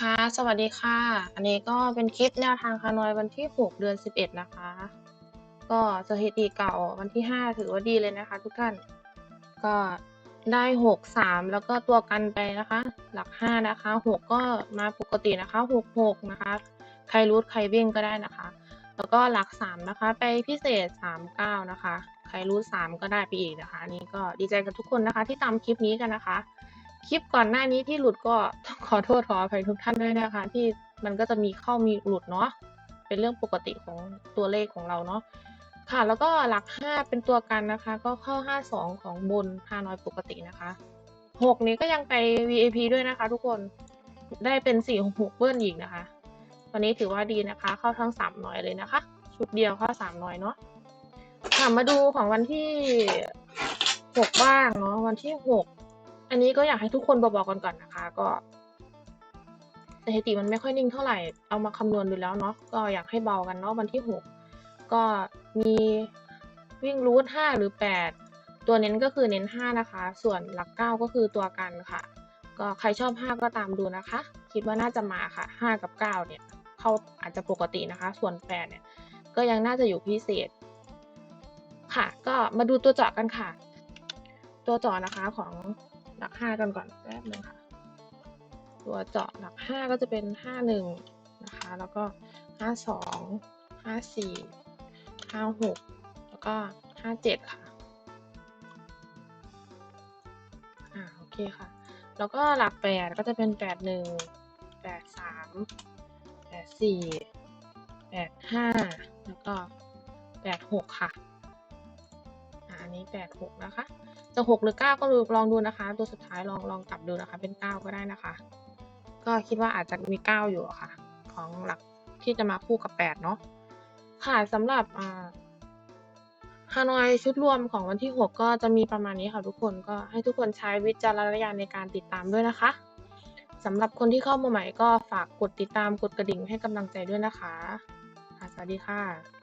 ค่ะ สวัสดีค่ะ อันนี้ก็เป็นคลิปแนวทางฮานอยวันที่ 6 เดือน 11 นะคะ ก็สถิติเก่าวันที่ 5 ถือว่าดีเลยนะคะ ทุกท่าน ก็ได้ 6 3 แล้วก็ตัวกันไปนะคะ หลัก 5 นะคะ 6 ก็มาปกตินะคะ 6 6 นะคะ ใครรูทใครเบ้งก็ได้นะคะ แล้วก็หลัก 3 นะคะ ไปพิเศษ 3 9 นะคะ ใครรูท3ก็ได้ไปอีกนะคะนนี่ก็ดีใจกับทุกคนนะคะที่ตามคลิปนี้กันนะคะ คลิปก่อนหน้านี้ที่หลุดก็ต้องขอโทษขออภัยทุกท่านด้วยนะคะ ที่มันก็จะมีเข้ามีหลุดเนาะเป็นเรื่องปกติของตัวเลขของเราเนาะค่ะ แล้วก็หลัก 5 เป็นตัวกันนะคะ ก็เข้า 52 ของบนฮานอยปกตินะคะ 6 นี้ก็ยังไป VAP ด้วยนะคะ ทุกคนได้เป็น 4 6เบิ้ลอีกนะคะวันนี้ถือว่าดีนะคะ เข้าทั้ง3น้อยเลยนะคะ ชุดเดียวเข้า3น้อยเนาะค่ะมาดูของวันที่ 6 บ้างเนาะวันที่ 6 อันนี้ก็อยากให้ทุกคนเบาๆกันก่อนนะคะ ก็สถิติมันไม่ค่อยนิ่งเท่าไหร่ เอามาคำนวณดูแล้วเนาะ ก็อยากให้เบากันเนาะวันที่หกก็มีวิ่งรูทห้าหรือแปดตัวเน้นก็คือเน้นห้านะคะ ส่วนหลักเก้าก็คือตัวกันค่ะ ก็ใครชอบห้าก็ตามดูนะคะ คิดว่าน่าจะมาค่ะห้ากับเก้าเนี่ย เข้าอาจจะปกตินะคะ ส่วนแปดเนี่ย ก็ยังน่าจะอยู่พิเศษ ค่ะ ก็มาดูตัวเจาะกันค่ะ ตัวเจาะนะคะของ หลักห้ากันก่อนแป๊บนึงค่ะ ตัวเจาะหลักห้าก็จะเป็นห้าหนึ่งนะคะ แล้วก็ห้าสองห้าสี่ห้าหกแล้วก็ห้าเจ็ดค่ะ อ่า โอเคค่ะ แล้วก็หลักแปดก็จะเป็นแปดหนึ่งแปดสามแปดสี่แปดห้าแล้วก็แปดหกค่ะ นี้แปดหกนะคะ จะหกหรือเก้าก็ลองดูนะคะ ตัวสุดท้ายลองลองกลับดูนะคะ เป็นเก้าก็ได้นะคะ ก็คิดว่าอาจจะมีเก้าอยู่ค่ะ ของหลักที่จะมาคู่กับแปดเนาะค่ะสำหรับฮานอยชุดรวมของวันที่ 6 ก็จะมีประมาณนี้ค่ะทุกคนก็ให้ทุกคนใช้วิจารณญาณในการติดตามด้วยนะคะสำหรับคนที่เข้ามาใหม่ก็ฝากกดติดตามกดกระดิ่งให้กำลังใจด้วยนะคะค่ะสวัสดีค่ะ